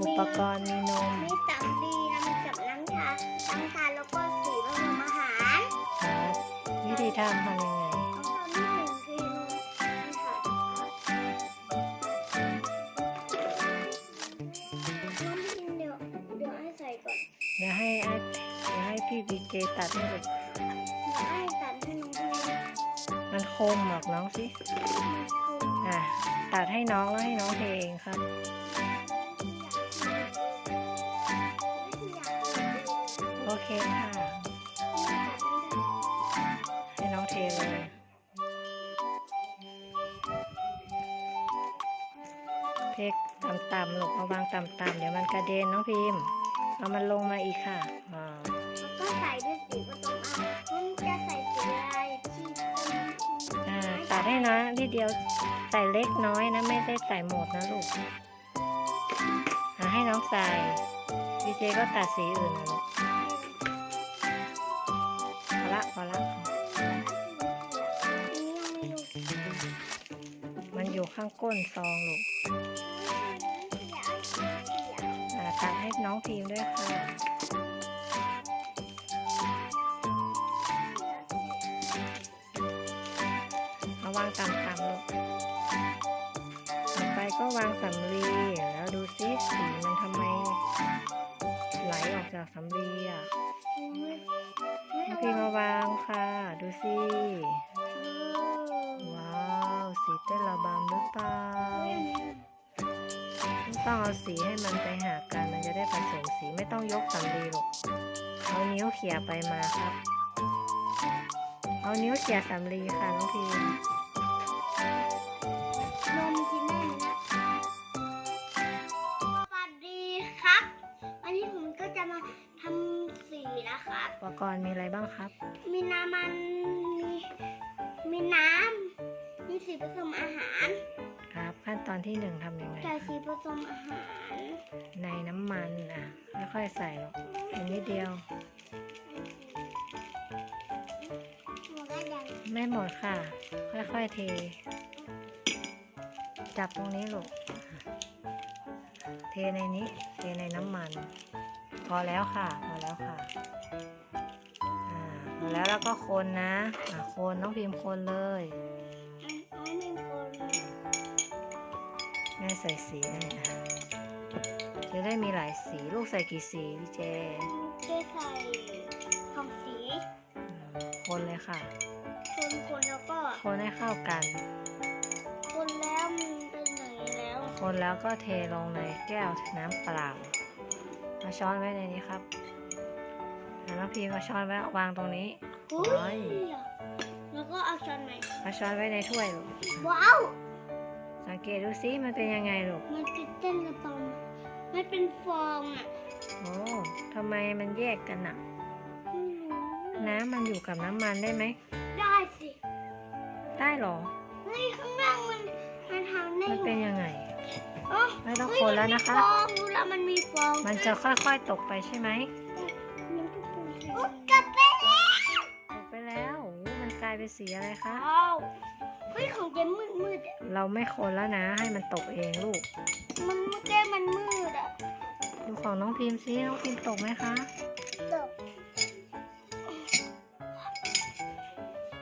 อุปกรณ์มีนมมีสำลีน้ำกับน้ำชาน้ำชาแล้วก็สีผสมอาหารครับวิธีทำทำยังไงขั้นตอนที่หนึ่งคือน้ำน้ำพิมเดี๋ยวเดี๋ยวให้ใส่ก่อนเดี๋ยวให้อาเดี๋ยวให้พี่ดีเจตัดให้ดูเดี๋ยวให้ตัดให้น้องพิมมันคมหรอกน้องสิ อะ ตัดให้น้องแล้วให้น้องเทเองครับ เคค่ะ ให้น้องเทเลยเทคต่ำๆลูกเอาวางต่ำๆเดี๋ยวมันกระเด็นน้องพิมพ์ เอามันลงมาอีกค่ะอ่าแล้วก็ใส่ด้วยสีผสมอาหารมันจะใส่สีอะไรที่อ่าตัดให้นะทีเดียวใส่เล็กน้อยนะไม่ได้ใส่หมดนะลูกอ่าให้น้องใส่ดีเจก็ตัดสีอื่นนะลูก ละพอละ มันอยู่ข้างก้นซองลูกอ่าตัดให้น้องพิมด้วยค่ะเอาวางต่ำๆลูกต่อไปก็วางสำลีแล้วดูซิสีมันทำไม จากสำลีอะน้องพิมพ์มาวางค่ะ ดูสิ ว้าวสีเต้นระบำหรือเปล่า ต้องเอาสีให้มันไปหากัน มันจะได้ผสมสีไม่ต้องยกสำลีหรอก เอานิ้วเขี่ยไปมาครับ เอานิ้วเขี่ยสำลีค่ะน้องพิ อุปกรณ์มีอะไรบ้างครับ มีน้ำมัน มีมีน้ำ มีสีผสมอาหาร ครับ ขั้นตอนที่หนึ่งทำยังไงใส่สีผสมอาหาร ในน้ำมันอะไม่ค่อยใส่หรอกอันนิดเดียว หมดแล้วยังไม่หมดค่ะ ค่อยๆเท จับตรงนี้ลูก เทในนี้ เทในน้ำมัน พอแล้วค่ะ พอแล้วค่ะ อ่าพอแล้วแล้วก็คนนะอ่าคนน้องพิมพ์คนเลยอ๋อมีคนแม่ใส่สีให้ค่ะจะได้มีหลายสีลูกใส่กี่สีพี่เจจะใส่ของสีอืมคนเลยค่ะ คนคนแล้วก็ คนให้เข้ากัน คนแล้วมันเป็นอย่างนี้แล้ว คนแล้วก็เทลงในแก้วน้ำเปล่าเอาช้อนไว้ในนี้ครับ อะน้องพีมเอาช้อนไว้วางตรงนี้อุ้โอ้ยยแล้วก็เอาช้อนไหมเอาช้อนไว้ในถ้วยลูกว้าวสังเกตดูซิมันเป็นยังไงลูกมันเป็นเต้นระบำมันเป็นฟองอะโอ้ทำไมมันแยกกันน่ะไม่รู้น้ำมันอยู่กับน้ำมันได้ไหมได้สิได้หรอเฮ้ยข้างล่างมันมันทำได้มันเป็นยังไงอ๋อไม่ต้องเฮ้ยคนแล้วนะคะมัมีฟองดูแล้วมันมีฟองมันจะค่อยๆตกไปใช่ไหมายเป็นสีอะไรคะ ว้าวเฮ้ยของเจมมืดมืดๆอะเราไม่คนแล้วนะ ให้มันตกเองลูก มันเมื่อกี้มันมืดอะดูของน้องพิมพ์ซิน้องพิมพ์ตกไหมคะ ตก